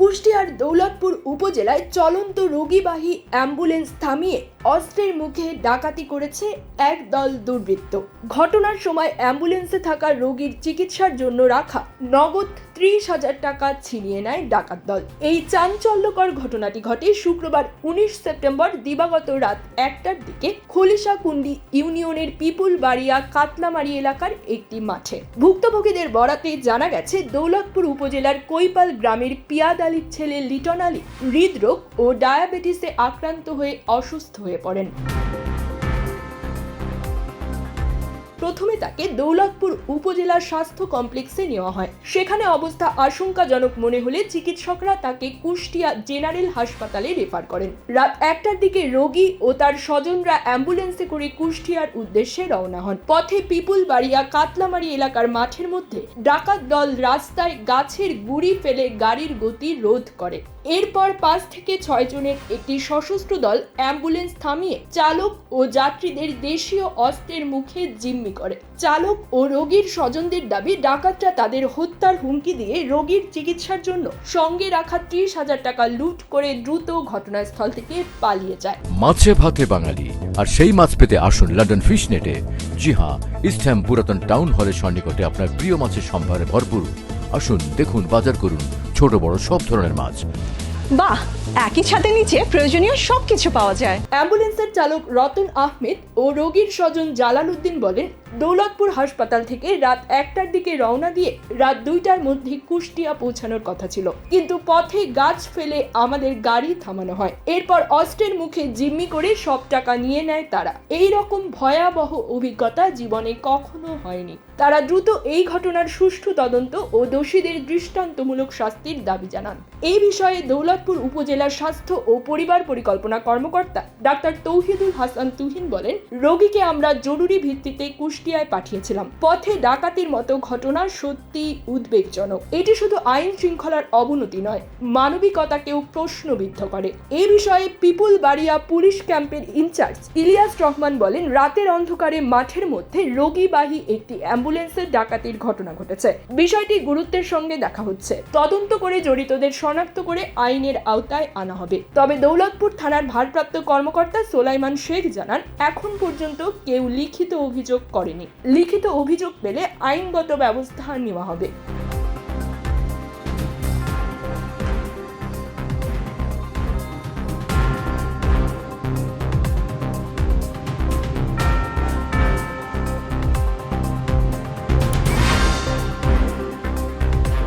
কুষ্টিয়ার দৌলতপুর উপজেলায় চলন্ত রোগীবাহী অ্যাম্বুলেন্স থামিয়ে অস্ত্রের মুখে ডাকাতি করেছে এক দল দুর্বৃত্ত। ঘটনার সময় অ্যাম্বুলেন্সে থাকা রোগীর চিকিৎসার জন্য রাখা নগদ ত্রিশ হাজার টাকা ছিনিয়ে নেয় ডাকাত দল। এই চাঞ্চল্যকর ঘটনাটি ঘটে শুক্রবার উনিশ সেপ্টেম্বর দিবাগত রাত একটার দিকে খলিশাকুন্ডি ইউনিয়নের পিপুল বাড়িয়া কাতলামারি এলাকার একটি মাঠে। ভুক্তভোগীদের বরাতে জানা গেছে, দৌলতপুর উপজেলার কৈপাল গ্রামের পিয়াদ আলীর ছেলে লিটন আলী হৃদরোগ ও ডায়াবেটিসে আক্রান্ত হয়ে অসুস্থ হয়ে পড়েন। প্রথমে তাকে দৌলতপুর উপজেলা স্বাস্থ্য কমপ্লেক্সে নেওয়া হয়। সেখানে অবস্থা আশঙ্কাজনক মনে হলে চিকিৎসকরা তাকে কুষ্টিয়া জেনারেল হাসপাতালে রেফার করেন। রাত একটার দিকে রোগী ও তার স্বজনরা অ্যাম্বুলেন্সে করে কুষ্টিয়ার উদ্দেশ্যে রওনা হন। পথে পিপুল বাড়িয়া কাতলামারি এলাকার মাঠের মধ্যে ডাকাত দল রাস্তায় গাছের গুড়ি ফেলে গাড়ির গতি রোধ করে। এরপর পাঁচ থেকে ছয় জনের একটি সশস্ত্র দল অ্যাম্বুলেন্স থামিয়ে চালক ও যাত্রীদের দেশীয় অস্ত্রের মুখে জিম্মি করে। চালক ও রোগীর স্বজনদের দাবি, ডাকাতরা তাদের হত্যার হুমকি দিয়ে রোগীর চিকিৎসার জন্য সঙ্গে রাখা ত্রিশ হাজার টাকা লুট করে দ্রুত ঘটনাস্থল থেকে পালিয়ে যায়। মাছে ভাতে বাঙালি, আর সেই মাছ পেতে আসুন লন্ডন ফিশ নেটে জি হ্যাঁ ইস্টহ্যাম পুরাতন টাউন হলের সন্নিকটে আপনার প্রিয় মাছের সম্ভারে ভরপুর। আসুন, দেখুন, বাজার করুন ছোট বড় সব ধরনের মাছ। বাহ একই ছাদের নিচে প্রয়োজনীয় সবকিছু পাওয়া যায়। অ্যাম্বুলেন্সের চালক রতন আহমেদ ও রোগীর স্বজন জালাল উদ্দিন বলেন, দৌলতপুর হাসপাতাল থেকে রাত একটার দিকে রওনা দিয়ে রাত দুইটার মধ্যে কুষ্টিয়া পৌঁছানোর কথা ছিল। কিন্তু পথে গাছ ফেলে আমাদের গাড়ি থামানো হয়। এরপর অস্ত্রের মুখে জিম্মি করে সব টাকা নিয়ে নেয় তারা। এই রকম ভয়াবহ অভিজ্ঞতা জীবনে কখনো হয়নি। তারা দ্রুত এই ঘটনার সুষ্ঠু তদন্ত ও দোষীদের দৃষ্টান্তমূলক শাস্তির দাবি জানান। এই বিষয়ে দৌলতপুর উপজেলার স্বাস্থ্য ও পরিবার পরিকল্পনা কর্মকর্তা ডাক্তার তৌহিদুল হাসান তুহিন বলেন, রোগীকে আমরা জরুরি ভিত্তিতে কুষ্টিয়ায় পাঠিয়েছিলাম। পথে ডাকাতির মতো ঘটনা সত্যি উদ্বেগজনক। এটি শুধু আইন শৃঙ্খলার অবনতি নয়, মানবিকতাকেও প্রশ্নবিদ্ধ করে। এ বিষয়ে পিপুল বাড়িয়া পুলিশ ক্যাম্পের ইনচার্জ ইলিয়াস রহমান বলেন, রাতের অন্ধকারে মাঠের মধ্যে রোগীবাহী একটি অ্যাম্বুলেন্সের ডাকাতির ঘটনা ঘটেছে। বিষয়টি গুরুত্বের সঙ্গে দেখা হচ্ছে। তদন্ত করে জড়িতদের শনাক্ত করে আইনের আওতায় আনা হবে। তবে দৌলতপুর থানার ভারপ্রাপ্ত কর্মকর্তা সোলাইমান শেখ জানান, এখন পর্যন্ত কেউ লিখিত অভিযোগ করেনি। লিখিত অভিযোগ পেলে আইনগত ব্যবস্থা নেওয়া হবে।